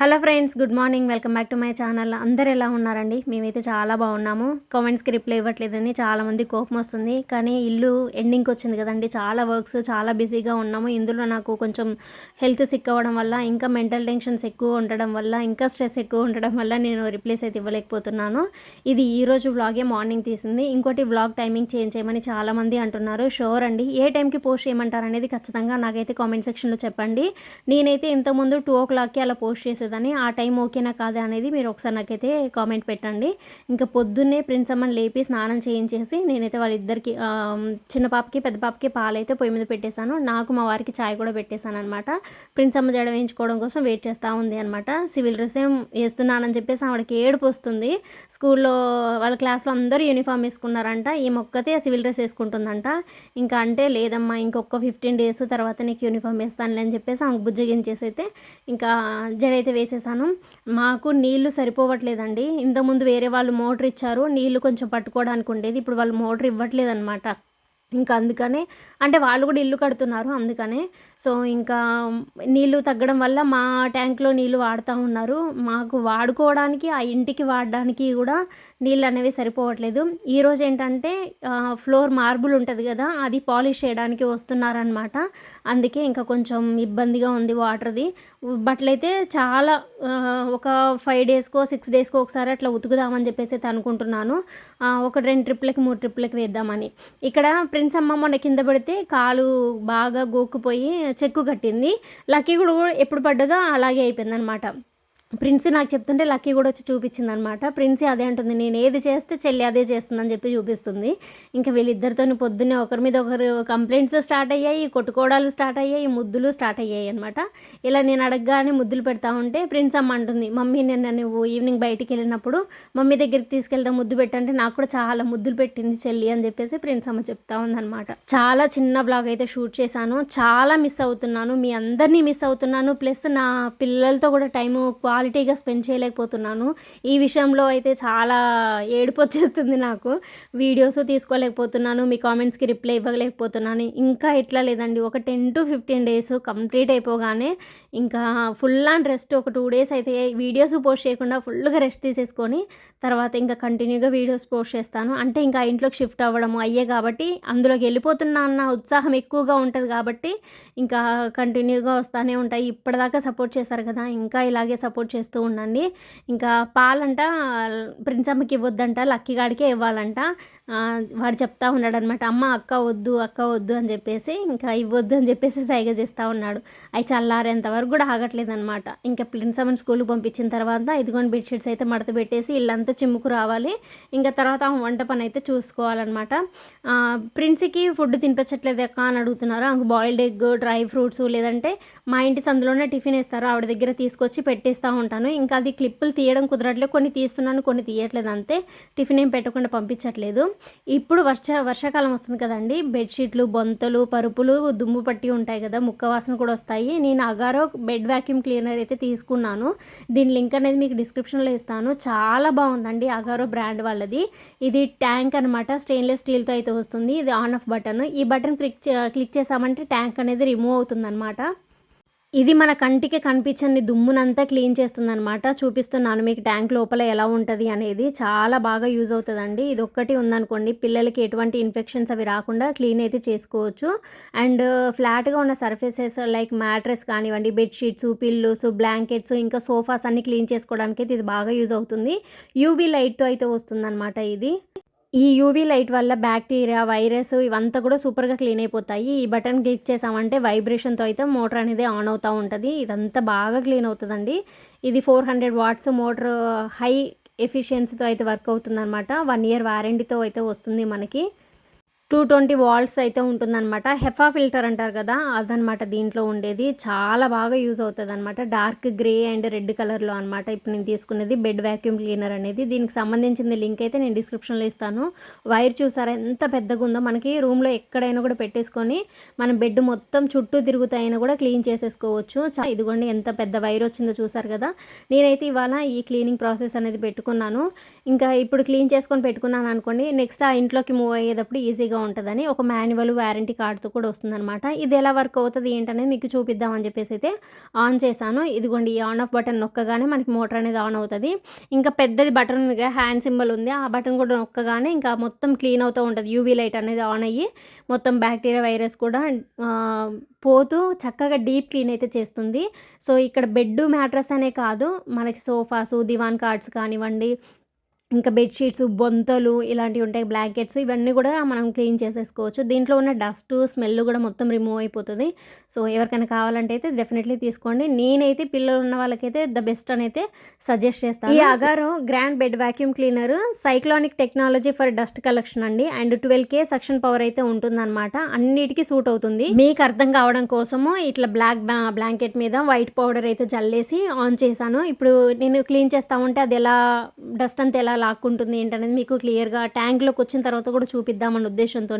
Hello friends good morning. Welcome back to my channel. అందరు ఎలా ఉన్నారండి? మేమైతే చాలా బాగున్నాము. కామెంట్స్కి రిప్లై ఇవ్వట్లేదని చాలామంది కోపం వస్తుంది. కానీ ఇల్లు ఎండింగ్కి వచ్చింది కదండి. చాలా వర్క్స్ చాలా బిజీగా ఉన్నాము. ఇందులో నాకు కొంచెం హెల్త్ సిక్ అవ్వడం వల్ల ఇంకా మెంటల్ టెన్షన్స్ ఎక్కువ ఉండడం వల్ల ఇంకా స్ట్రెస్ ఎక్కువ ఉండడం వల్ల నేను రిప్లేస్ అయితే ఇవ్వలేకపోతున్నాను. ఇది ఈ రోజు వ్లాగే మార్నింగ్ తీసింది. ఇంకోటి వ్లాగ్ టైమింగ్ చేంజ్ చేయమని చాలామంది అంటున్నారు. షోర్ అండి. ఏ టైంకి పోస్ట్ చేయమంటారు అనేది ఖచ్చితంగా నాకైతే కామెంట్ సెక్షన్లో చెప్పండి. నేనైతే ఇంతకుముందు టూ ఓ క్లాక్కి అలా పోస్ట్ చేసేది చేసేదని ఆ టైం ఓకేనా కాదా అనేది మీరు ఒకసారి నాకైతే కామెంట్ పెట్టండి. ఇంకా పొద్దున్నే ప్రిన్స్ అమ్మని లేపి స్నానం చేయించేసి నేనైతే వాళ్ళిద్దరికి చిన్న పాపకి పెద్ద పాపకి పాలైతే పొయ్యి మీద పెట్టేశాను. నాకు మా వారికి చాయ్ కూడా పెట్టేశాను అనమాట ప్రిన్స్ అమ్మ జడ వేయించుకోవడం కోసం వెయిట్ చేస్తూ ఉంది అనమాట సివిల్ డ్రెస్ ఏం వేస్తున్నానని చెప్పేసి ఆవిడకి ఏడుపు వస్తుంది. స్కూల్లో వాళ్ళ క్లాస్లో అందరూ యూనిఫామ్ వేసుకున్నారంట. ఈ మొక్కతే సివిల్ డ్రెస్ వేసుకుంటుందంట. ఇంకా అంటే లేదమ్మా ఇంకొక ఫిఫ్టీన్ డేస్ తర్వాత నీకు యూనిఫామ్ వేస్తానులే అని చెప్పేసి ఆమెకు బుజ్జగించేసి అయితే ఇంకా జడ అయితే అయితే వేసేసాను. మాకు నీళ్ళు సరిపోవట్లేదండి. ఇంతకుముందు వేరే వాళ్ళు మోటార్ ఇచ్చారు. నీళ్ళు కొంచెం పట్టుకోవడానికి ఉండేది. ఇప్పుడు వాళ్ళు మోటర్ ఇవ్వట్లేదు అనమాట ఇంకా అందుకనే అంటే వాళ్ళు కూడా ఇల్లు కడుతున్నారు అందుకనే సో ఇంకా నీళ్ళు తగ్గడం వల్ల మా ట్యాంక్లో నీళ్ళు వాడుతూ ఉన్నారు. మాకు వాడుకోవడానికి ఆ ఇంటికి వాడడానికి కూడా నీళ్ళు అనేవి సరిపోవట్లేదు. ఈరోజు ఏంటంటే ఫ్లోర్ మార్బుల్ ఉంటుంది కదా అది పాలిష్ చేయడానికి వస్తున్నారనమాట అందుకే ఇంకా కొంచెం ఇబ్బందిగా ఉంది వాటర్ది. బట్టలు చాలా ఒక ఫైవ్ డేస్కో సిక్స్ డేస్కో ఒకసారి అట్లా ఉతుకుదామని చెప్పేసి అయితే అనుకుంటున్నాను. ఒక రెండు ట్రిప్లకి మూడు ట్రిప్లకి వేద్దామని. ఇక్కడ ప్రిన్స్ అమ్మ మొన్న కింద పడితే కాలు బాగా గోక్కుపోయి చెక్కు కట్టింది. లక్కీ కూడా ఎప్పుడు పడ్డదో అలాగే అయిపోయింది అనమాట ప్రిన్స్ నాకు చెప్తుంటే లక్కీ కూడా వచ్చి చూపించింది అనమాట ప్రిన్సీ అదే అంటుంది నేను ఏది చేస్తే చెల్లి అదే చేస్తుందని చెప్పి చూపిస్తుంది. ఇంకా వీళ్ళిద్దరితో పొద్దున్నే ఒకరి మీద ఒకరు కంప్లైంట్స్ స్టార్ట్ అయ్యాయి కొట్టుకోవడాలు స్టార్ట్ అయ్యాయి ముద్దులు స్టార్ట్ అయ్యాయి అనమాట. ఇలా నేను అడగగానే ముద్దులు పెడతా ఉంటే ప్రిన్స్ అమ్మ అంటుంది మమ్మీ నిన్న నువ్వు ఈవినింగ్ బయటికి వెళ్ళినప్పుడు మమ్మీ దగ్గరికి తీసుకెళ్తా ముద్దు పెట్టంటే నాకు కూడా చాలా ముద్దులు పెట్టింది చెల్లి అని చెప్పేసి ప్రిన్స్ అమ్మ చెప్తా ఉందనమాట. చాలా చిన్న బ్లాగ్ అయితే షూట్ చేశాను చాలా మిస్ అవుతున్నాను మీ అందరినీ మిస్ అవుతున్నాను ప్లస్ నా పిల్లలతో కూడా టైం క్వాలిటీగా స్పెండ్ చేయలేకపోతున్నాను. ఈ విషయంలో అయితే చాలా ఏడుపు వచ్చేస్తుంది నాకు. వీడియోస్ తీసుకోలేకపోతున్నాను మీ కామెంట్స్కి రిప్లై ఇవ్వలేకపోతున్నాను. ఇంకా ఇట్లా లేదండి ఒక ten to fifteen days complete అయిపోగానే ఇంకా ఫుల్ అండ్ రెస్ట్ ఒక టూ డేస్ అయితే వీడియోస్ పోస్ట్ చేయకుండా ఫుల్గా రెస్ట్ తీసేసుకొని తర్వాత ఇంకా కంటిన్యూగా వీడియోస్ పోస్ట్ చేస్తాను. అంటే ఇంకా ఇంట్లోకి షిఫ్ట్ అవ్వడము అయ్యే కాబట్టి అందులోకి వెళ్ళిపోతున్నా అన్న ఉత్సాహం ఎక్కువగా ఉంటుంది కాబట్టి ఇంకా కంటిన్యూగా వస్తూనే ఉంటాయి. ఇప్పటిదాకా సపోర్ట్ చేశారు కదా ఇంకా ఇలాగే సపోర్ట్ చేస్తూ ఉండండి. ఇంకా పాలంట ప్రిన్స్ అమ్మకి ఇవ్వద్దంట లక్కీ గాడికే ఇవ్వాలంట. వాడు చెప్తా ఉన్నాడు అనమాట అమ్మ అక్క వద్దు అక్క వద్దు అని చెప్పేసి ఇంకా ఇవ్వద్దు అని చెప్పేసి సైగ చేస్తూ ఉన్నాడు. అవి చల్లారేంత వరకు కూడా ఆగట్లేదు అనమాట ఇంకా ప్రిన్స్ స్కూల్కి పంపించిన తర్వాత ఇదిగోండి బెడ్షీట్స్ అయితే మడత పెట్టేసి ఇల్లంతా చిమ్ముకు రావాలి. ఇంకా తర్వాత వంట పని అయితే చూసుకోవాలన్నమాట. ప్రిన్స్కి ఫుడ్ తినిపించట్లేదు అక్క అని అడుగుతున్నారు. ఆమెకు బాయిల్డ్ ఎగ్ డ్రై ఫ్రూట్స్ లేదంటే మా ఇంటి సందులోనే టిఫిన్ వేస్తారు. ఆవిడ దగ్గర తీసుకొచ్చి పెట్టేస్తూ ఉంటాను. ఇంకా అది క్లిప్పులు తీయడం కుదరట్లేదు. కొన్ని తీస్తున్నాను కొన్ని తీయట్లేదు. అంతే. టిఫిన్ ఏం పెట్టకుండా పంపించట్లేదు. ఇప్పుడు వర్ష వర్షాకాలం వస్తుంది కదండి. బెడ్షీట్లు బొంతలు పరుపులు దుమ్ము పట్టి ఉంటాయి కదా. ముక్క వాసన కూడా వస్తాయి. నేను అగారో బెడ్ వ్యాక్యూమ్ క్లీనర్ అయితే తీసుకున్నాను. దీని లింక్ అనేది మీకు డిస్క్రిప్షన్లో ఇస్తాను. చాలా బాగుందండి అగారో బ్రాండ్ వాళ్ళది. ఇది ట్యాంక్ అనమాట స్టెయిన్లెస్ స్టీల్తో అయితే వస్తుంది. ఇది ఆన్ ఆఫ్ బటన్. ఈ బటన్ క్లిక్ క్లిక్ చేసామంటే ట్యాంక్ అనేది రిమూవ్ అవుతుంది ఇది మన కంటికి కనిపించని దుమ్మునంతా క్లీన్ చేస్తుందన్నమాట. చూపిస్తున్నాను మీకు ట్యాంక్ లోపల ఎలా ఉంటుంది అనేది. చాలా బాగా యూజ్ అవుతుందండి. ఇది ఒక్కటి ఉందనుకోండి పిల్లలకి ఎటువంటి ఇన్ఫెక్షన్స్ అవి రాకుండా క్లీన్ అయితే చేసుకోవచ్చు. అండ్ ఫ్లాట్గా ఉన్న సర్ఫేసెస్ లైక్ మ్యాట్రెస్ కానివ్వండి బెడ్షీట్స్ పిల్లోస్ బ్లాంకెట్స్ ఇంకా సోఫాస్ అన్ని క్లీన్ చేసుకోవడానికి అయితే ఇది బాగా యూజ్ అవుతుంది. యూవీ లైట్తో అయితే వస్తుందన్నమాట ఇది. ఈ యూవీ లైట్ వల్ల బ్యాక్టీరియా వైరస్ ఇవంతా కూడా సూపర్గా క్లీన్ అయిపోతాయి. ఈ బటన్ క్లిక్ చేసామంటే వైబ్రేషన్తో అయితే మోటార్ అనేది ఆన్ అవుతూ ఉంటుంది. ఇదంతా బాగా క్లీన్ అవుతుందండి. ఇది four hundred watts motor high ఎఫిషియన్సీతో అయితే వర్క్ అవుతుందన్నమాట. వన్ ఇయర్ వారంటీతో అయితే వస్తుంది మనకి. టూ ట్వంటీ వాల్స్ అయితే ఉంటుందన్నమాట. హెఫా ఫిల్టర్ అంటారు కదా అదనమాట దీంట్లో ఉండేది. చాలా బాగా యూజ్ అవుతుంది అనమాట డార్క్ గ్రే అండ్ రెడ్ కలర్లో అనమాట ఇప్పుడు నేను తీసుకునేది బెడ్ వ్యాక్యూమ్ క్లీనర్ అనేది. దీనికి సంబంధించిన లింక్ అయితే నేను డిస్క్రిప్షన్లో ఇస్తాను. వైర్ చూసారా ఎంత పెద్దగా ఉందో. మనకి రూమ్లో ఎక్కడైనా కూడా పెట్టేసుకొని మనం బెడ్ మొత్తం చుట్టూ తిరుగుతాయినా కూడా క్లీన్ చేసేసుకోవచ్చు. ఇదిగోండి ఎంత పెద్ద వైర్ వచ్చిందో చూసారు కదా. నేనైతే ఇవాళ ఈ క్లీనింగ్ ప్రాసెస్ అనేది పెట్టుకున్నాను. ఇంకా ఇప్పుడు క్లీన్ చేసుకొని పెట్టుకున్నాను అనుకోండి నెక్స్ట్ ఆ ఇంట్లోకి మూవ్ అయ్యేటప్పుడు ఈజీగా ఉంటుందని ఒక మాన్యువల్ వారంటీ కార్డుతో కూడా వస్తుందన్నమాట. ఇది ఎలా వర్క్ అవుతుంది ఏంటనేది మీకు చూపిద్దామని చెప్పేసి అయితే ఆన్ చేశాను. ఇదిగోండి ఈ ఆన్ ఆఫ్ బటన్ నొక్కగానే మనకి మోటార్ అనేది ఆన్ అవుతుంది. ఇంకా పెద్దది బటన్ హ్యాండ్ సింబల్ ఉంది. ఆ బటన్ కూడా నొక్కగానే ఇంకా మొత్తం క్లీన్ అవుతూ ఉంటుంది. యూవీ లైట్ అనేది ఆన్ అయ్యి మొత్తం బ్యాక్టీరియా వైరస్ కూడా పోతూ చక్కగా డీప్ క్లీన్ అయితే చేస్తుంది. సో ఇక్కడ బెడ్ మ్యాట్రస్ అనే కాదు. మనకి సోఫాసు దివాన్ కార్డ్స్ కానివ్వండి ఇంకా బెడ్షీట్స్ బొంతలు ఇలాంటివి ఉంటాయి బ్లాంకెట్స్ ఇవన్నీ కూడా మనం క్లీన్ చేసేసుకోవచ్చు. దీంట్లో ఉన్న డస్ట్ స్మెల్ కూడా మొత్తం రిమూవ్ అయిపోతుంది. సో ఎవరికైనా కావాలంటే అయితే డెఫినెట్లీ తీసుకోండి. నేనైతే పిల్లలు ఉన్న వాళ్ళకైతే ద బెస్ట్ అని అయితే సజెస్ట్ చేస్తాను. ఈ Agaro grand bed vacuum cleaner cyclonic technology for dust collection అండి. And twelve K suction power అయితే ఉంటుందన్నమాట. అన్నిటికీ సూట్ అవుతుంది. మీకు అర్థం కావడం కోసము ఇట్లా బ్లాక్ బ్లాంకెట్ మీద వైట్ పౌడర్ అయితే జల్లేసి ఆన్ చేశాను. ఇప్పుడు నేను క్లీన్ చేస్తా ఉంటే అది ఎలా డస్ట్ అంతా ఎలా లాక్కుంటుంది ఏంటనేది మీకు క్లియర్గా ట్యాంక్లోకి వచ్చిన తర్వాత కూడా చూపిద్దామన్న ఉద్దేశంతో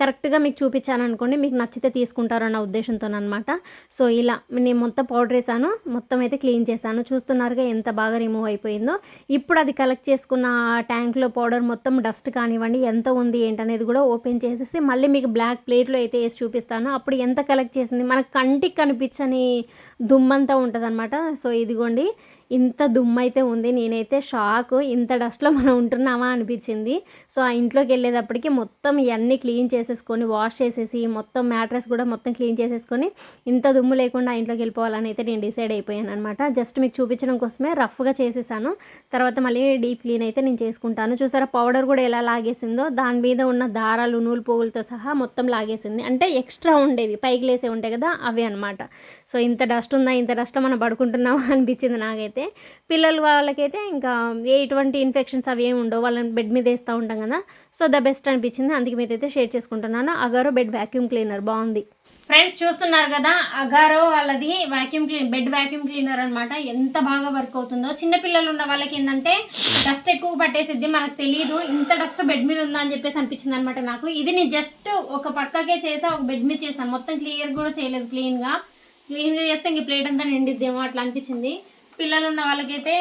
కరెక్ట్గా మీకు చూపించాను అనుకోండి మీకు నచ్చితే తీసుకుంటారన్న ఉద్దేశంతో అనమాట సో ఇలా నేను మొత్తం పౌడర్ వేసాను మొత్తం అయితే క్లీన్ చేశాను. చూస్తున్నారుగా ఎంత బాగా రిమూవ్ అయిపోయిందో. ఇప్పుడు అది కలెక్ట్ చేసుకున్న ఆ ట్యాంక్లో పౌడర్ మొత్తం డస్ట్ కానివ్వండి ఎంత ఉంది ఏంటనేది కూడా ఓపెన్ చేసేసి మళ్ళీ మీకు బ్లాక్ ప్లేట్లో అయితే వేసి చూపిస్తాను. అప్పుడు ఎంత కలెక్ట్ చేసింది? మనకు కంటికి కనిపించని దుమ్మంతా ఉంటుంది సో ఇదిగోండి. ఇంత దుమ్ము అయితే ఉంది నేనైతే షాక్. ఇంత డస్ట్లో మనం ఉంటున్నామా అనిపించింది. సో ఆ ఇంట్లోకి వెళ్ళేటప్పటికి మొత్తం ఇవన్నీ క్లీన్ చేసేసుకొని వాష్ చేసేసి మొత్తం మ్యాట్రస్ కూడా మొత్తం క్లీన్ చేసేసుకొని ఇంత దుమ్ము లేకుండా ఆ ఇంట్లోకి వెళ్ళిపోవాలని అయితే నేను డిసైడ్ అయిపోయాను అనమాట జస్ట్ మీకు చూపించడం కోసమే రఫ్గా చేసేసాను. తర్వాత మళ్ళీ డీప్ క్లీన్ అయితే నేను చేసుకుంటాను. చూసారా పౌడర్ కూడా ఎలా లాగేసిందో దాని మీద ఉన్న దారాలు నూలు పువ్వులతో సహా మొత్తం లాగేసింది. అంటే ఎక్స్ట్రా ఉండేవి పైకి లేసే ఉంటాయి కదా అవి అనమాట సో ఇంత డస్ట్ ఉందా ఇంత డస్ట్ మనం పడుకుంటున్నామా అనిపించింది నాకైతే. పిల్లలు వాళ్ళకైతే ఇంకా ఎటువంటి ఇన్ఫెక్షన్స్ అవి ఏమి ఉండవు. వాళ్ళని బెడ్ మీద వేస్తూ ఉంటాం కదా. సో ద బెస్ట్ అనిపించింది. అందుకే మీదైతే షేర్ చేసుకుంటున్నాను. అగారో బెడ్ వ్యాక్యూమ్ క్లీనర్ బాగుంది. ఫ్రెండ్స్ చూస్తున్నారు కదా అగారో వాళ్ళది vacuum clean bed vacuum cleaner అనమాట ఎంత బాగా వర్క్ అవుతుందో. చిన్నపిల్లలు ఉన్న వాళ్ళకి ఏంటంటే డస్ట్ ఎక్కువ పట్టేసిద్ది. మనకు తెలియదు ఇంత డస్ట్ బెడ్ మీద ఉందా అని చెప్పేసి అనిపించింది అనమాట నాకు. ఇది నేను జస్ట్ ఒక పక్కకే చేసా ఒక బెడ్ మీద చేసాను మొత్తం క్లియర్ కూడా చేయలేదు. క్లీన్గా క్లీన్గా చేస్తే ఇంక ప్లేట్ అంతా నిండిద్దేమో అట్లా అనిపించింది. పిల్లలు ఉన్న వాళ్ళకైతే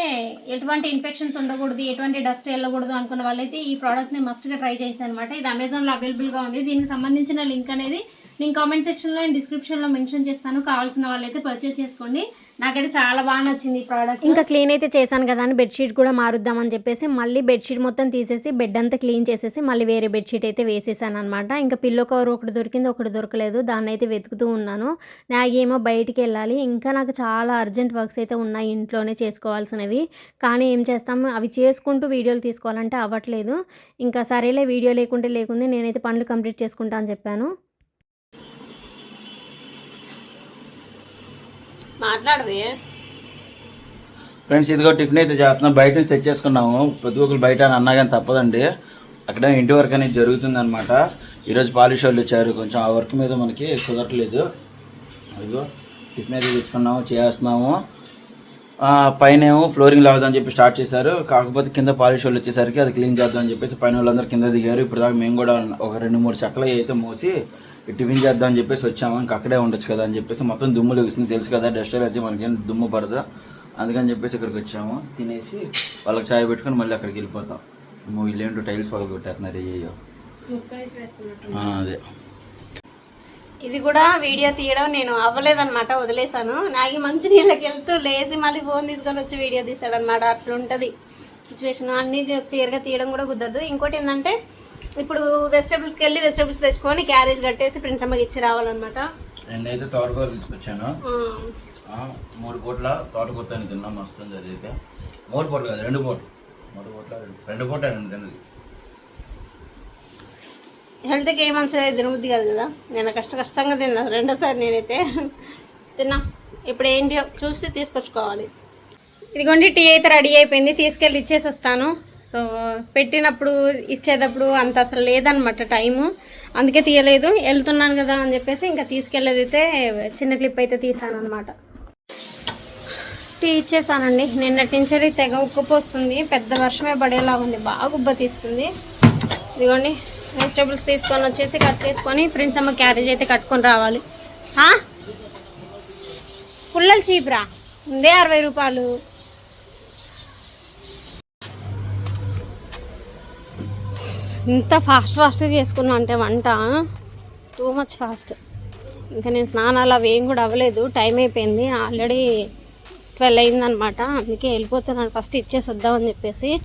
ఎటువంటి ఇన్ఫెక్షన్స్ ఉండకూడదు ఎటువంటి డస్ట్ వెళ్ళకూడదు అనుకున్న వాళ్ళైతే ఈ ప్రోడక్ట్ని మస్ట్గా ట్రై చేయొచ్చు అనమాట ఇది అమెజాన్లో అవైలబుల్గా ఉంది. దీనికి సంబంధించిన లింక్ అనేది నేను కామెంట్ సెక్షన్లో అండ్ డిస్క్రిప్షన్లో మెన్షన్ చేస్తాను. కావాల్సిన వాళ్ళైతే పర్చేస్ చేసుకోండి. నాకైతే చాలా బాగా నచ్చింది ఈ ప్రోడక్ట్ ఇంకా క్లీన్ అయితే చేశాను కదా అని బెడ్షీట్ కూడా మారుద్దామని చెప్పేసి మళ్ళీ బెడ్షీట్ మొత్తం తీసేసి బెడ్ అంతా క్లీన్ చేసేసి మళ్ళీ వేరే బెడ్షీట్ అయితే వేసేసాను అనమాట ఇంకా పిల్లో కవర్ ఒకటి దొరికింది ఒకటి దొరకలేదు. దాన్ని అయితే వెతుకుతూ ఉన్నాను. నాకేమో బయటికి వెళ్ళాలి. ఇంకా నాకు చాలా అర్జెంట్ వర్క్స్ అయితే ఉన్నాయి ఇంట్లోనే చేసుకోవాల్సినవి. కానీ ఏం చేస్తాం అవి చేసుకుంటూ వీడియోలు తీసుకోవాలంటే అవ్వట్లేదు. ఇంకా సరేలే వీడియో లేకుంటే లేకుంది నేనైతే పనులు కంప్లీట్ చేసుకుంటా అని చెప్పాను. మాట్లాడవే. ఫ్రెండ్స్ ఇదిగో టిఫిన్ అయితే చేస్తున్నాం. బయట నుంచి తెచ్చేసుకున్నాము. ప్రతి ఒక్కరు బయట అని అన్నా కానీ తప్పదండి. అక్కడ ఇంటి వర్క్ అనేది జరుగుతుంది అనమాట ఈరోజు పాలిష్ వాళ్ళు వచ్చారు. కొంచెం ఆ వర్క్ మీద మనకి కుదరట్లేదు. అదిగో టిఫిన్ అయితే తెచ్చుకున్నాము చేస్తున్నాము. పైన ఏమో ఫ్లోరింగ్ లాగదని చెప్పి స్టార్ట్ చేశారు. కాకపోతే కింద పాలిష్ వాళ్ళు వచ్చేసరికి అది క్లీన్ చేద్దాం అని చెప్పేసి పైన వాళ్ళందరూ కింద దిగారు. ఇప్పుడు దాకా మేము కూడా ఒక రెండు మూడు చెక్కలు అయితే మోసి టిఫిన్ చేద్దాం అని చెప్పేసి వచ్చాము. ఇంకా అక్కడే ఉండొచ్చు కదా అని చెప్పేసి మొత్తం దుమ్ము లెగుస్తుంది తెలుసు కదా డస్ట్ వచ్చి మనకేం దుమ్ము పడదు? అందుకని చెప్పేసి ఇక్కడికి వచ్చాము. తినేసి వాళ్ళకి చాయ్ పెట్టుకొని మళ్ళీ అక్కడికి వెళ్ళిపోతాం. నువ్వు వీళ్ళేంటో టైల్స్ పగలు కొట్టేస్తున్నారు అయ్యో అదే. ఇది కూడా వీడియో తీయడం నేను అవ్వలేదన్నమాట వదిలేశాను. నాకు మంచి నీళ్ళకి వెళ్తూ లేచి మళ్ళీ ఫోన్ తీసుకొని వచ్చి వీడియో తీసాడనమాట అట్లా ఉంటుంది సిచ్యువేషన్ అన్నీ క్లియర్గా తీయడం కూడా కుదరదు. ఇంకోటి ఏంటంటే ఇప్పుడు వెజిటబుల్స్కి వెళ్ళి వెజిటబుల్స్ తెచ్చుకొని క్యారేజ్ కట్టేసి ప్రిన్స్ అమ్మకి ఇచ్చి రావాలన్నమాట. నేనైతే తోటకూర తీసుకొచ్చాను. మూడు పూట్ల తోటకూర అని తిన్నాం వస్తుంది అదైతే మూడు పూటలు కాదు రెండు పూటలు. మూడు పూట్ల రెండు పూట తిన్నది. హెల్త్కి ఏ మంచిది తినబుద్ధి కాదు కదా. నేను కష్ట కష్టంగా తిన్నా రెండోసారి నేనైతే తిన్నా. ఇప్పుడు ఏంటి చూసి తీసుకొచ్చుకోవాలి. ఇదిగోండి టీ అయితే రెడీ అయిపోయింది. తీసుకెళ్ళి ఇచ్చేసి వస్తాను. సో పెట్టినప్పుడు ఇచ్చేటప్పుడు అంత అసలు లేదనమాట టైము. అందుకే తీయలేదు. వెళ్తున్నాను కదా అని చెప్పేసి ఇంకా తీసుకెళ్ళేది అయితే చిన్న క్లిప్ అయితే తీసాను అనమాట టీ ఇచ్చేసానండి నిన్నటి నుంచి తెగ ఉక్కపోస్తుంది పెద్ద వర్షమే పడేలా ఉంది. బాగా ఉబ్బ తీస్తుంది. ఇదిగోండి. వెజిటబుల్స్ తీసుకొని వచ్చేసి కట్ చేసుకొని ఫ్రెండ్స్ అమ్మ క్యారేజ్ అయితే కట్టుకొని రావాలి. పుల్లలు చీపురా? ఉందే అరవై రూపాయలు. ఇంత ఫాస్ట్ ఫాస్ట్గా చేసుకున్నా అంటే వంట? టూ మచ్ ఫాస్ట్ ఇంకా నేను స్నానాలు అవి ఏం కూడా అవ్వలేదు. టైం అయిపోయింది. ఆల్రెడీ ట్వెల్వ్ అయిందనమాట అందుకే వెళ్ళిపోతున్నాను. ఫస్ట్ ఇచ్చేసి వద్దామని చెప్పేసి.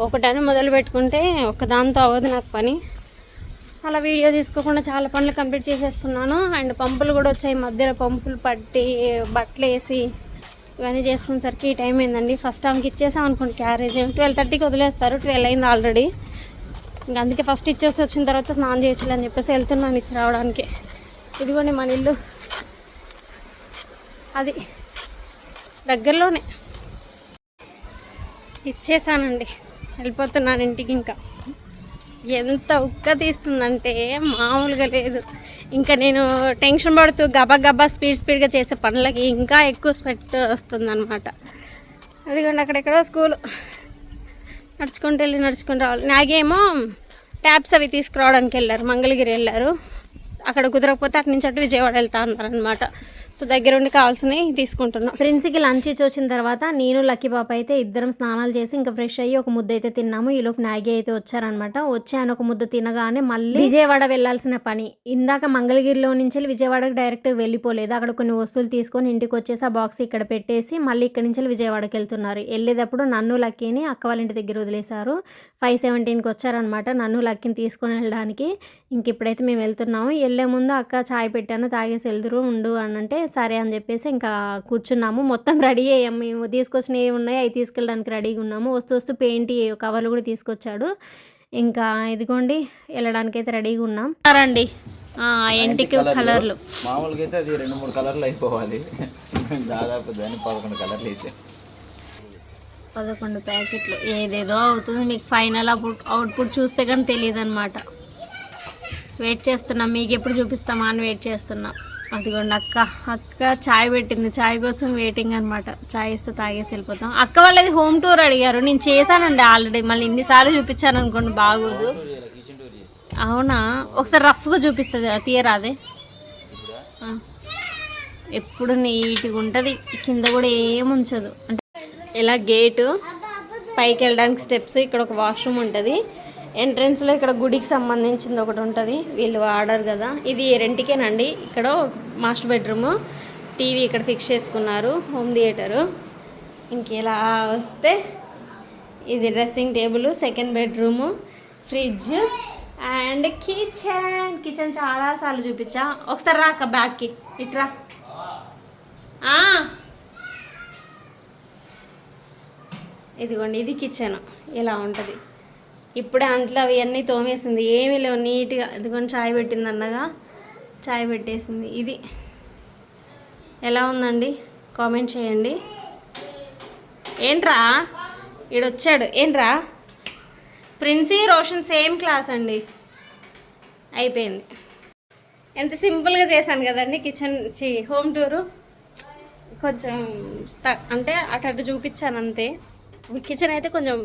ఒకటని మొదలు పెట్టుకుంటే ఒకదాంతో అవ్వదు నాకు పని. అలా వీడియో తీసుకోకుండా చాలా పనులు కంప్లీట్ చేసేసుకున్నాను. అండ్ పంపులు కూడా వచ్చాయి. మధ్యలో పంపులు పట్టి బట్టలు వేసి ఇవన్నీ చేసుకునేసరికి ఈ టైం అయిందండి. ఫస్ట్ ఆమెకి ఇచ్చేసాం అనుకోండి. క్యారేజ్ ట్వెల్వ్ థర్టీకి వదిలేస్తారు. ట్వెల్వ్ అయింది ఆల్రెడీ ఇంకా అందుకే ఫస్ట్ ఇచ్చేసి వచ్చిన తర్వాత స్నానం చేయొచ్చు అని చెప్పేసి వెళ్తున్నాను ఇచ్చి రావడానికి. ఇదిగోండి మన ఇల్లు. అది దగ్గరలోనే. ఇచ్చేసానండి. వెళ్ళిపోతున్నాను ఇంటికి ఇంకా. ఎంత ఉక్క తీస్తుందంటే మామూలుగా లేదు. ఇంకా నేను టెన్షన్ పడుతూ గబా గబా స్పీడ్ స్పీడ్గా చేసే పనులకి ఇంకా ఎక్కువ స్వెట్ వస్తుందన్నమాట. అదిగోండి అక్కడెక్కడో స్కూల్. నడుచుకుంటూ వెళ్ళి నడుచుకుంటూ రావాలి. నాగేమో ట్యాబ్స్ అవి తీసుకురావడానికి వెళ్ళారు. మంగళగిరి వెళ్ళారు. అక్కడ కుదరకపోతే అటు నుంచి అటు విజయవాడ వెళ్తా ఉన్నారనమాట సో దగ్గర ఉండి కావాల్సినవి తీసుకుంటున్నాం. ఫ్రెండ్స్కి లంచ్ ఇచ్చి వచ్చిన తర్వాత నేను లక్కీ పాప అయితే ఇద్దరం స్నానాలు చేసి ఇంకా ఫ్రెష్ అయ్యి ఒక ముద్ద అయితే తిన్నాము. ఈలోపు నాగి అయితే వచ్చారనమాట వచ్చి ఆయన ఒక ముద్ద తినగానే మళ్ళీ విజయవాడ వెళ్ళాల్సిన పని. ఇందాక మంగళగిరిలో నుంచి విజయవాడకి డైరెక్ట్ వెళ్ళిపోలేదు. అక్కడ కొన్ని వస్తువులు తీసుకొని ఇంటికి వచ్చేసి ఆ బాక్స్ ఇక్కడ పెట్టేసి మళ్ళీ ఇక్కడ నుంచి విజయవాడకి వెళ్తున్నారు. వెళ్ళేటప్పుడు నన్ను లక్కీని అక్క వాళ్ళ ఇంటి దగ్గర వదిలేశారు. ఫైవ్ సెవెంటీన్కి వచ్చారనమాట నన్ను లక్కీని తీసుకొని వెళ్ళడానికి. ఇంక ఇప్పుడైతే మేము వెళ్తున్నాము. వెళ్ళే ముందు అక్క చాయ్ పెట్టాను తాగేసి వెళ్దురు ఉండు అని అంటే సరే అని చెప్పేసి ఇంకా కూర్చున్నాము. మొత్తం రెడీ అయ్యాము మేము తీసుకొచ్చినవి ఉన్నాయి అవి తీసుకెళ్ళడానికి రెడీగా ఉన్నాము. వస్తూ వస్తూ పెయింట్ కవర్లు కూడా తీసుకొచ్చాడు. ఇంకా ఇదిగోండి వెళ్ళడానికి అయితే రెడీగా ఉన్నాం. రండి. ఎంటికి కలర్లు మామూలుగా అయితే అది రెండు మూడు కలర్లు అయిపోవాలి. దాదాపు దాన్ని పదకొండు కలర్లు వేసాం. పదకొండు ప్యాకెట్లు. ఏదేదో అవుతుంది. మీకు ఫైనల్ అవుట్ అవుట్పుట్ చూస్తే కానీ తెలియదు అనమాట వెయిట్ చేస్తున్నాం. మీకు ఎప్పుడు చూపిస్తామా అని వెయిట్ చేస్తున్నాం. అదిగోండి అక్క. అక్క చాయ్ పెట్టింది. చాయ్ కోసం వెయిటింగ్ అనమాట చాయ్ ఇస్తే తాగేసి వెళ్ళిపోతాం. అక్క వాళ్ళది హోమ్ టూర్ అడిగారు. నేను చేశానండి ఆల్రెడీ మళ్ళీ ఇన్నిసార్లు చూపించాను అనుకోండి బాగోదు. అవునా? ఒకసారి రఫ్గా చూపిస్తుంది. తీయరాదే. ఎప్పుడు నీట్గా ఉంటుంది. కింద కూడా ఏం ఉంచదు. అంటే ఇలా గేటు పైకి వెళ్ళడానికి స్టెప్స్ ఇక్కడ ఒక వాష్రూమ్ ఉంటుంది. ఎంట్రన్స్లో ఇక్కడ గుడికి సంబంధించింది ఒకటి ఉంటుంది. వీళ్ళు ఆర్డర్ కదా. ఇది రెంట్కేనండి. ఇక్కడ మాస్టర్ బెడ్రూమ్ టీవీ ఇక్కడ ఫిక్స్ చేసుకున్నారు హోమ్ థియేటరు. ఇంకెలా వస్తే ఇది dressing table second bedroom fridge and kitchen. Kitchen చాలాసార్లు చూపించా. ఒకసారి రాక బ్యాగ్కి ఇట్రా ఇదిగోండి ఇది కిచెన్. ఇలా ఉంటుంది. ఇప్పుడే అంట్లో అవన్నీ తోమేసింది. ఏమీ లేవు. నీట్గా ఇదిగోండి చాయ్ పెట్టింది అన్నగా. చాయ్ పెట్టేసింది. ఇది. ఎలా ఉందండి? కామెంట్ చేయండి. ఏంట్రా? ఈడొచ్చాడు. ఏంట్రా? ప్రిన్సీ రోషన్ సేమ్ క్లాస్ అండి. అయిపోయింది. ఎంత సింపుల్గా చేశాను కదండి కిచెన్ చి హోమ్ టూరు. కొంచెం అంటే అటు అటు చూపించాను అంతే. కిచెన్ అయితే కొంచెం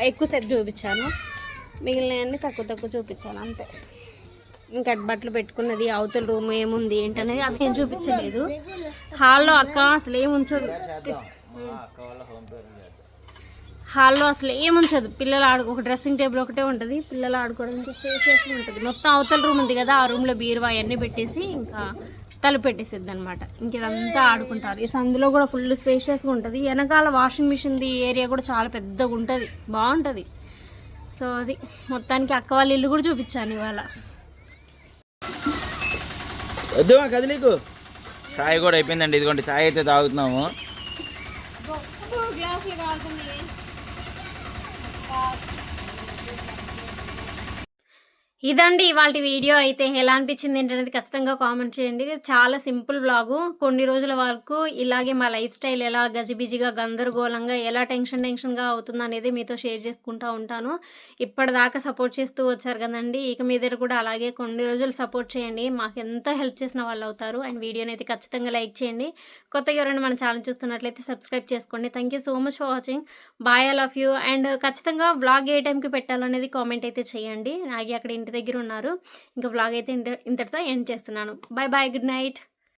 ఎక్కువసేపు చూపించాను. మిగిలినవన్నీ తక్కువ తక్కువ చూపించాను అంతే. ఇంకా బట్టలు పెట్టుకున్నది అవతల రూమ్ ఏముంది ఏంటనేది అవి ఏం చూపించలేదు. హాల్లో అక్క అసలు ఏముంచదు ఉంచదు. హాల్లో అసలు ఏముంచదు ఉంచదు. పిల్లలు ఆడుకో ఒక డ్రెస్సింగ్ టేబుల్ ఒకటే ఉంటుంది. పిల్లలు ఆడుకోవడానికి స్పేసెస్ ఉంటుంది. మొత్తం అవతల రూమ్ ఉంది కదా ఆ రూమ్లో బీరువా అవన్నీ పెట్టేసి ఇంకా తలుపు పెట్టేసిద్ది అనమాట ఇంక ఇదంతా ఆడుకుంటారు. ఈ సందులో కూడా ఫుల్ స్పేషియస్గా ఉంటుంది. వెనకాల వాషింగ్ మిషన్ది ఏరియా కూడా చాలా పెద్దగా ఉంటుంది. బాగుంటుంది. సో అది మొత్తానికి అక్క వాళ్ళ ఇల్లు కూడా చూపించాను ఇవాళ. వద్దు కదిలీకు చాయ్ కూడా అయిపోయిందండి. ఇదిగోండి చాయ్ అయితే తాగుతున్నాము. ఇదండి ఇవాళ వీడియో. అయితే ఎలా అనిపించింది ఏంటనేది ఖచ్చితంగా కామెంట్ చేయండి. చాలా సింపుల్ బ్లాగు కొన్ని రోజుల వరకు ఇలాగే మా లైఫ్ స్టైల్ ఎలా గజిబిజిగా గందరగోళంగా ఎలా టెన్షన్ టెన్షన్గా అవుతుంది అనేది మీతో షేర్ చేసుకుంటూ ఉంటాను. ఇప్పటిదాకా సపోర్ట్ చేస్తూ వచ్చారు కదండి. ఇక మీ దగ్గర కూడా అలాగే కొన్ని రోజులు సపోర్ట్ చేయండి. మాకు ఎంతో హెల్ప్ చేసిన వాళ్ళు అవుతారు. అండ్ వీడియోని అయితే ఖచ్చితంగా లైక్ చేయండి. కొత్తగా ఎవరైనా మన ఛానల్ చూస్తున్నట్లయితే సబ్స్క్రైబ్ చేసుకోండి. Thank you so much for watching. Bye all of you. And ఖచ్చితంగా వ్లాగ్ ఏ టైంకి పెట్టాలనేది కామెంట్ అయితే చేయండి. నాకు అక్కడ ఇంటి దగ్గర ఉన్నారు ఇంకా వ్లాగ్ అయితే ఇంత ఇంతటితో ఎండ్ చేస్తున్నాను. Bye bye good night